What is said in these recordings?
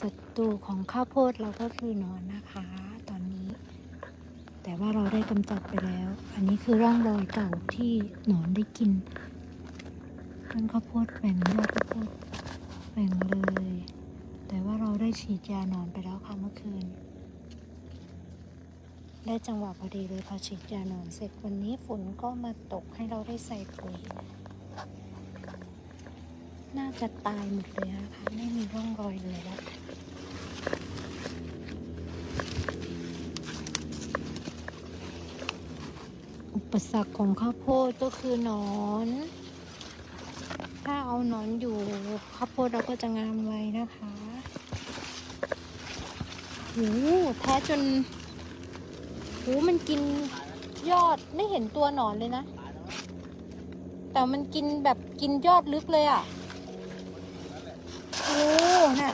ศัตรูของข้าวโพดเราก็คือหนอนนะคะ ตอนนี้ แต่ว่าเราได้กำจัดไปแล้ว อันนี้คือร่องรอยเก่าที่หนอนได้กินต้นข้าวโพดแบ่งยอดข้าวโพดแบ่งเลย แต่ว่าเราได้ฉีดยาหนอนไปแล้วค่ะเมื่อคืน ได้จังหวะพอดีเลยพอฉีดยาหนอนเสร็จวันนี้ฝนก็มาตกให้เราได้ใส่ปุ๋ยน่าจะตายหมดเลยนะคะ ไม่มีร่องรอยเลยแล้ว อุปสรรคของข้าวโพดก็คือหนอน ถ้าเอาหนอนอยู่ข้าวโพดเราก็จะงามไว้นะคะโอ้โหแท้จนโอ้มันกินยอดไม่เห็นตัวหนอนเลยนะ แต่มันกินแบบกินยอดลึกเลยอะโอ้น่ะ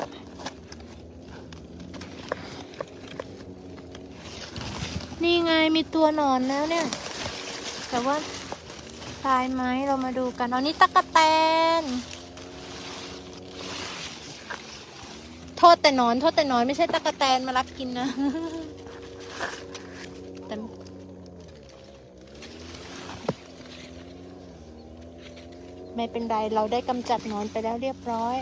นี่ไงมีตัวหนอนแล้วเนี่ย แต่ว่าตายไหมเรามาดูกันอันนี้ตะกะแตน โทษแต่นอน โทษแต่นอนไม่ใช่ตะกะแตนมารักกินนะแต่ไม่เป็นไร เราได้กำจัดนอนไปแล้วเรียบร้อย